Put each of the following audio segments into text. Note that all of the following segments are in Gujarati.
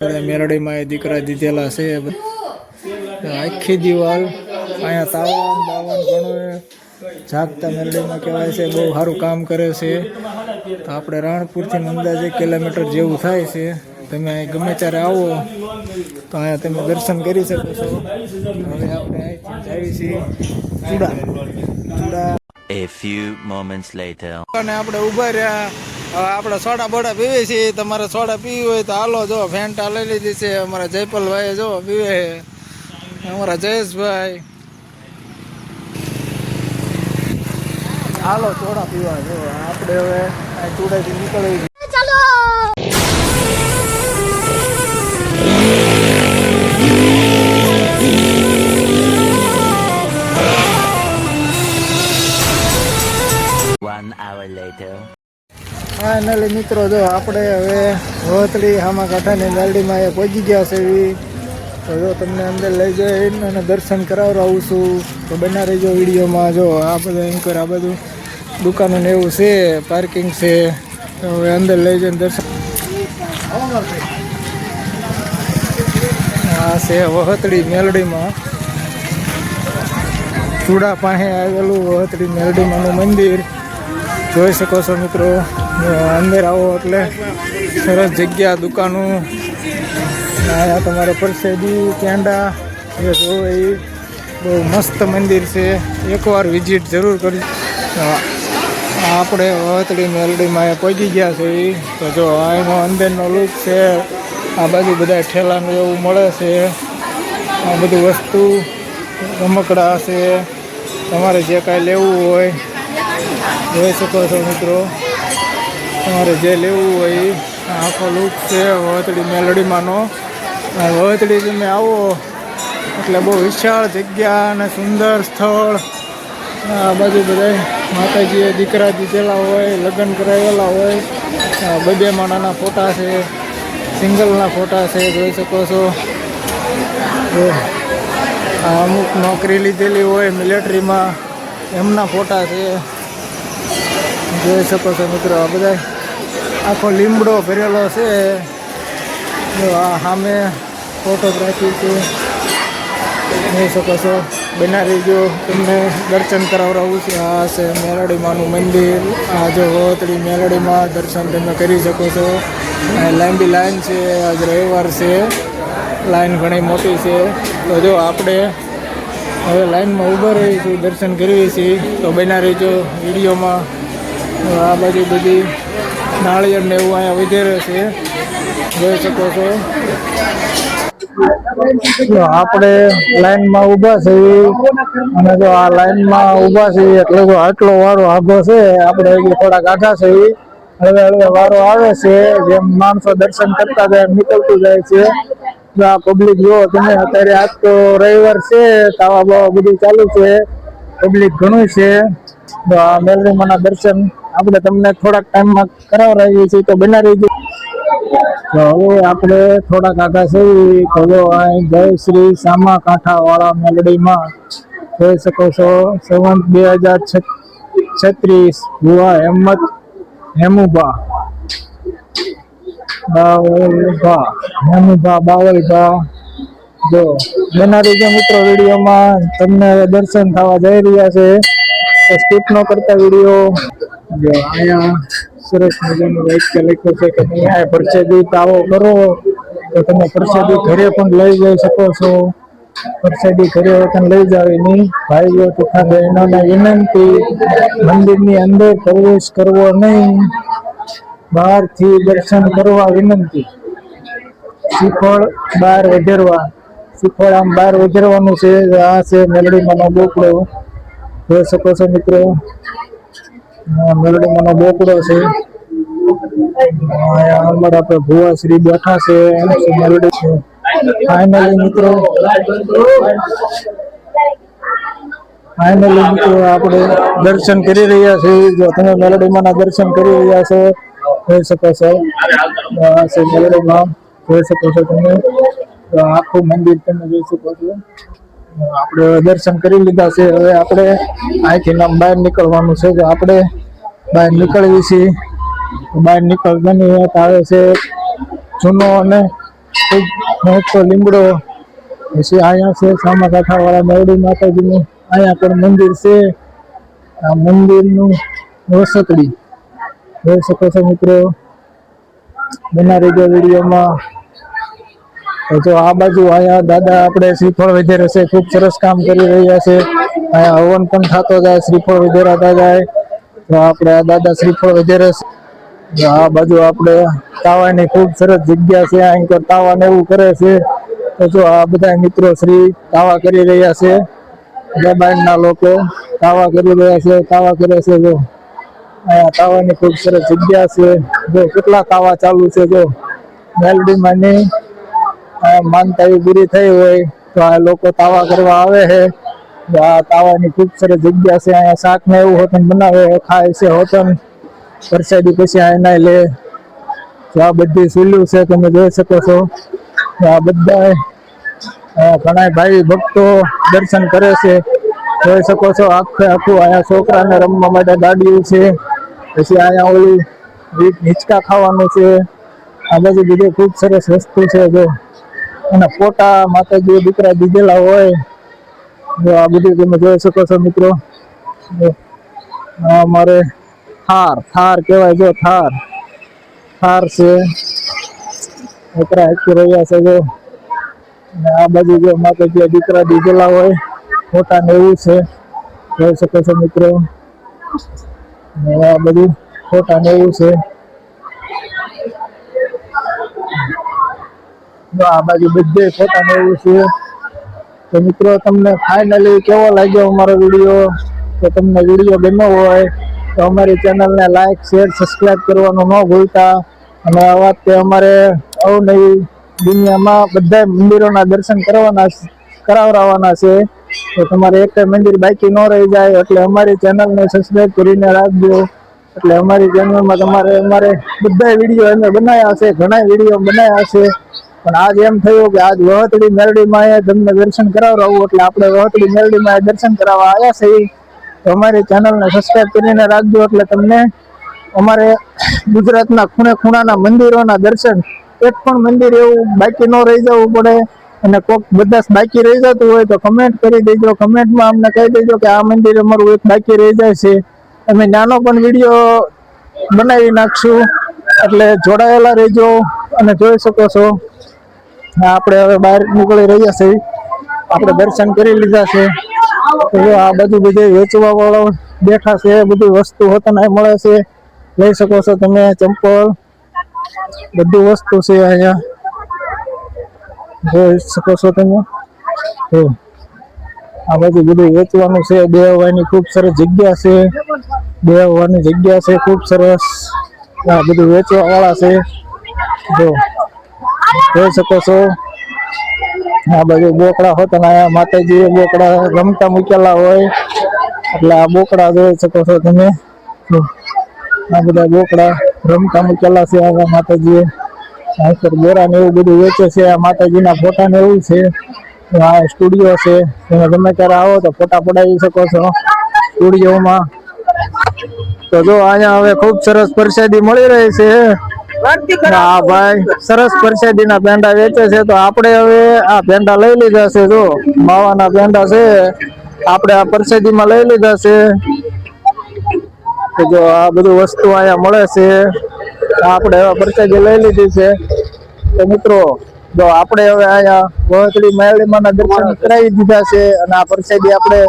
મેરડીમાં એ દીકરા દીધેલા છે. આખી દિવાલ અહીંયા તાવન બાવન ઘણું જાગતા મેરડીમાં કહેવાય છે બહુ સારું કામ કરે છે. તો આપણે રાણપુરથી અંદાજે કિલોમીટર જેવું થાય છે. તમે અહીં ગમે ત્યારે આવો તો અહીંયા તમે દર્શન કરી શકો છો. હવે આપણે જઈએ છીએ Chuda. Chuda. A few moments later. અને આપણે ઊભા રહ્યા હવે આપણે સોડા બોડા પીવીએ છીએ. તમારે સોડા પીવી હોય તો હાલો જો ફેન્ટા લઈ લીધી છે. અમારા જયપલભાઈ જો પીવે અમારા જયેશભાઈ. હાલો, સોડા પીવા જો, આપણે હવે ચૂડાથી નીકળી One hour later. ફાઇનલી મિત્રો, જો આપણે હવે વહતળી હામા કાંઠાની ગાડીમાં એ પહોંચી ગયા છે એવી તો જો તમને અંદર લઈ જઈને અને દર્શન કરાવડાવું છું. તો બના રહેજો વિડીયોમાં. જો આ બધું એન્કર આ બધું દુકાનો ને એવું છે પાર્કિંગ છે. તો હવે અંદર લઈ જઈને દર્શન. આ છે વહતડી મેલડીમાં. ચૂડા પાસે આવેલું વહતડી મેલડીમાંનું મંદિર. જોઈ શકો છો મિત્રો. અંદર આવો એટલે સરસ જગ્યા, દુકાનો. અહીંયા તમારે પરસેદી, કેંડા એ જોવો એ બહુ મસ્ત મંદિર છે. એકવાર વિઝિટ જરૂર કરી. આપણે વતળી મેલડીમાં પહોંચી ગયા છે એ તો જો એનો અંદરનો લુક છે. આ બાજુ બધા ઠેલાનું એવું મળે છે. આ બધું વસ્તુ, રમકડા છે. તમારે જે કાંઈ લેવું હોય, જોઈ શકો છો મિત્રો. તમારે જે લેવું હોય. આખો લુક છે વતળી મેલડીમાંનો. વતળી તમે આવો. એટલે બહુ વિશાળ જગ્યા અને સુંદર સ્થળ. આ બાજુ બધા માતાજીએ દીકરા દીધેલા હોય, લગ્ન કરાવેલા હોય. બબે માણાના ફોટા છે, સિંગલના ફોટા છે, જોઈ શકો છો. અમુક નોકરી લીધેલી હોય મિલિટરીમાં, એમના ફોટા છે. જોઈ શકો છો મિત્રો, આ બધા આખો લીમડો ભરેલો છે. આ સામે ફોટોગ્રાફી છે. જોઈ શકો છો બનાવી જો તમને દર્શન કરાવડાવું છે. આ છે મેલડીમાનું મંદિર. આ જો હોતળી મેલડીમાં દર્શન તમે કરી શકો છો. લાંબી લાઈન છે, આજ રવિવાર છે. લાઈન ઘણી મોટી છે. તો જો આપણે હવે લાઈનમાં ઊભા રહીશું, દર્શન કરીએ છીએ. તો બનાવી જો વિડીયોમાં. આ બાજુ બધી નાળિયેર ને એવું અહીંયા વધારે છે. જોઈ શકો છો. આપણે લાઈનમાં ઊભા છે અને જો આ લાઈનમાં ઊભા છીએ એટલે જો આટલો વારો આઘો છે, આપણે થોડાક આઘા છીએ. હવે હવે વારો આવે છે, જેમ માણસો દર્શન કરતા જાય નીકળતું જાય છે. જો આ પબ્લિક જો તમે અત્યારે આજ તો રવિવાર છે તાવા બાવા બધું ચાલુ છે. પબ્લિક ઘણું છે. મેલરીમાના દર્શન આપણે તમને થોડાક ટાઈમમાં કરાવડાવીએ છીએ તો બનાવી દઈએ તો હવે આપણે થોડાક આગા છે તો જય શ્રી સામા કાંઠાવાળા મેલડીમાં જોઈ શકો છો, સંવંત બે હજાર છત્રીસ ભુવા હેમત હેમુભા. બાવલભા હેમુભા, બાવલભા. જો બનારી જે મિત્રો વિડીયોમાં. તમને દર્શન થવા જઈ રહ્યા છે. સ્કીપ ન કરતા વીડિયો. જો અહીંયા સરસ મજાનું વાક્ય લખ્યું છે કે તમે આ પરસેદી તાવો કરો, તો તમે પરસેદી ઘરે પણ લઈ જઈ શકો છો. પરસેદી ઘરે વતન લઈ જાવ એની. ભાઈઓ તથા બહેનોને વિનંતી, મંદિરની અંદર પ્રવેશ કરવો નહીં. બહારથી દર્શન કરવા વિનંતી. શ્રીફળ બહાર વધેરવા શ્રીફળ આમ બહાર વધેરવાનું છે, આ છે મેલડીમાંનો બોકડો. જોઈ શકો છો મિત્રો. આ મેલડીમાંનો બોકડો છે. અહીંયા આપણે ભુવા શ્રી બેઠા છે મેલડી છે ફાઇનલી મિત્રો ફાઇનલી મિત્રો આપણે દર્શન કરી રહ્યા છીએ. જો તમે મેલડીમાંના દર્શન કરી રહ્યા છો, જોઈ શકો છો. આ છે જોઈ શકો છો તમે. આખું મંદિર તમે જોઈ શકો છો. આપણે દર્શન કરી લીધા છે. હવે આપણે અહીંથી નામ બહાર નીકળવાનું છે. તો આપણે બહાર નીકળવી છીએ બહાર નીકળવાની વાત આવે છે જૂનો અને ખૂબ મોટો લીમડો. પછી અહીંયા છે સામાકાંઠાવાળા મેરડી માતાજીનું. અહીંયા પણ મંદિર છે. આ મંદિરનું વસતડી જોઈ શકો છો મિત્રો, બનાવી ગયો વિડીયોમાં. તો આ બાજુ અહીંયા દાદા આપણે શ્રીફળ વધેરે છે, ખૂબ સરસ કામ કરી રહ્યા છે. અહીંયા હવન પણ થતો જાય, શ્રીફળ વધેરાતા જાય. તો આપણે આ દાદા શ્રીફળ વધેરે છે. આ બાજુ આપણે તાવાની ખૂબ સરસ જગ્યા છે અહીં પર તાવા ને એવું કરે છે. તો જો આ બધા મિત્રો શ્રી તાવા કરી રહ્યા છે. દબાણના લોકો તાવા કરી રહ્યા છે, તાવા કરે છે જો. અહીંયા તાવાની ખૂબ સરસ જગ્યા છે. જો કેટલા તાવા ચાલુ છે જો. મેલડીમાં ની આ માનતા એવી પૂરી થઈ હોય તો આ લોકો તાવા કરવા આવે છે. તો આ તાવાની ખૂબ સરસ જગ્યા છે. અહીંયા શાક ને એવું હોતન બનાવે ખાય છે હોતન વરસાદી પછી આ એના લે. તો આ બધી સુલ્યું છે તમે જોઈ શકો છો. તો આ બધા ઘણા ભાઈ ભક્તો દર્શન કરે છે. જોઈ શકો છો આખે આખું અહીંયા છોકરાને રમવા માટે ગાડીઓ છે. પછી અહીંયા ઓલી વીટ હિંચકા ખાવાનું છે. આ બધી બીજી ખૂબ સરસ વસ્તુ છે જો. અને ફોટા, માતાજી, દીકરા, દીધેલા હોય. જો આ બધું તમે જોઈ શકો છો મિત્રો. અમારે થાર થાર કહેવાય જો, થાર. થાર છે. દીકરા હકી રહ્યા છે જો. અને આ બાજુ જો માતાજી, દીકરા દીધેલા હોય. ફોટા ને એવું છે. જોઈ શકો છો મિત્રો. આ બધું ફોટા ને એવું છે. આ બાજુ બધે ફોટા ને એવું છે. તો મિત્રો, તમને ફાઇનલી કેવો લાગ્યો અમારો વીડિયો તો તમને વીડિયો ગમ્યો હોય, તો અમારી ચેનલને લાઈક શેર સબસ્ક્રાઈબ કરવાનું ન ભૂલતા. અને આ વાત કે અમારે અવનવી દુનિયામાં બધા મંદિરોના દર્શન કરવાના કરાવરાવાના છે. તો તમારે એક મંદિર બાકી ન રહી જાય, એટલે અમારી ચેનલને સબસ્ક્રાઈબ કરીને રાખજો. એટલે અમારી ચેનલમાં તમારે, અમારે બધા વીડિયો અમે બનાવ્યા છે ઘણા વીડિયો બનાવ્યા છે. પણ આજ એમ થયું કે આજ વહતડી મેરડીમાં એ તમને દર્શન કરાવડાવવું એટલે આપણે વહતડી મેરડીમાં દર્શન કરાવવા આવ્યા છે તો અમારી ચેનલને સબસ્ક્રાઈબ કરીને રાખજો એટલે તમને અમારે ગુજરાતના ખૂણે ખૂણાના મંદિરોના દર્શન, એક પણ મંદિર એવું બાકી ન રહી જવું પડે અને કોક બધા બાકી રહી જતું હોય તો કમેન્ટ કરી દેજો. કમેન્ટમાં અમને કહી દેજો કે આ મંદિર અમારું એક બાકી રહી જાય છે. અમે નાનો પણ વીડિયો બનાવી નાખશું. એટલે જોડાયેલા રહેજો અને જોઈ શકો છો. આપણે હવે બહાર નીકળી રહ્યા છે આપણે દર્શન કરી લીધા છે. જો આ બધું બધું વેચવા વાળો બેઠા છે, બધી વસ્તુ હોતા મળે છે. લઈ શકો છો તમે, ચંપલ, બધી વસ્તુ છે અહીંયા. જોઈ શકો છો તમે. જો, આ બધું બધું વેચવાનું છે. બેહવાની ખૂબ સરસ જગ્યા છે. બેહવાની જગ્યા છે, ખૂબ સરસ. આ બધું વેચવા વાળા છે. જો જોઈ શકો છો. આ બાજુ બોકડા હોતા ને માતાજીએ બોકડા રમતા મૂકેલા હોય. એટલે આ બોકડા જોઈ શકો છો તમે. આ બધા બોકડા રમતા મૂકેલા છે આ માતાજીએ. આ પર બોરા ને એવું બધું વેચે છે, આ માતાજીના ફોટા ને એવું છે. આ સ્ટુડિયો છે, તમે ગમે ત્યારે આવો તો ફોટા પડાવી શકો છો સ્ટુડિયોમાં. તો જો અહીંયા હવે ખૂબ સરસ પ્રસાદી મળી રહી છે. હા ભાઈ, સરસ પ્રસાદી ના પેંડા વેચે છે તો આપણે હવે આ પેંડા લઈ લીધા છે જો. માવાના પેંડા છે. આપણે આ પ્રસાદી માં લઈ લીધા છે. તો જો આ બધું વસ્તુ અહીંયા મળે છે. આપણે હવે પરસેદી લઈ લીધી છે. તો મિત્રો, જો આપણે હવે અહીંયા વહતડી મેળીમાં દર્શન કરાવી દીધા છે અને આ પરસેદી આપણે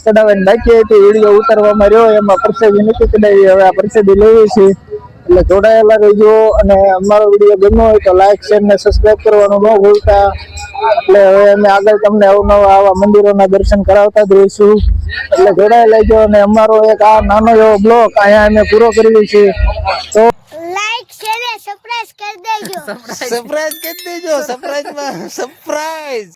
ચડાવીને નાખીએ હતી. વીડિયો ઉતારવામાં રહ્યો, એમાં પ્રસાદી નથી ચડાવી. હવે આ પ્રસાદી લેવી છે એટલે જોડાયેલા રહેજો અને અમારો વીડિયો ગમ્યો હોય તો લાઈક શેર ને સબસ્ક્રાઈબ કરવાનું ન ભૂલતા. એટલે હવે અમે આગળ તમને અવનવા આવા મંદિરોના દર્શન કરાવતા જ રહીશું. એટલે જોડાયેલા રહેજો અને અમારો એક આ નાનો એવો બ્લોક અહીંયા અમે પૂરો કરીએ છીએ. તો લાઈક શેર અને સબસ્ક્રાઇબ કરી દેજો. સરપ્રાઈઝ કરી દેજો. સરપ્રાઈઝમાં. સરપ્રાઈઝ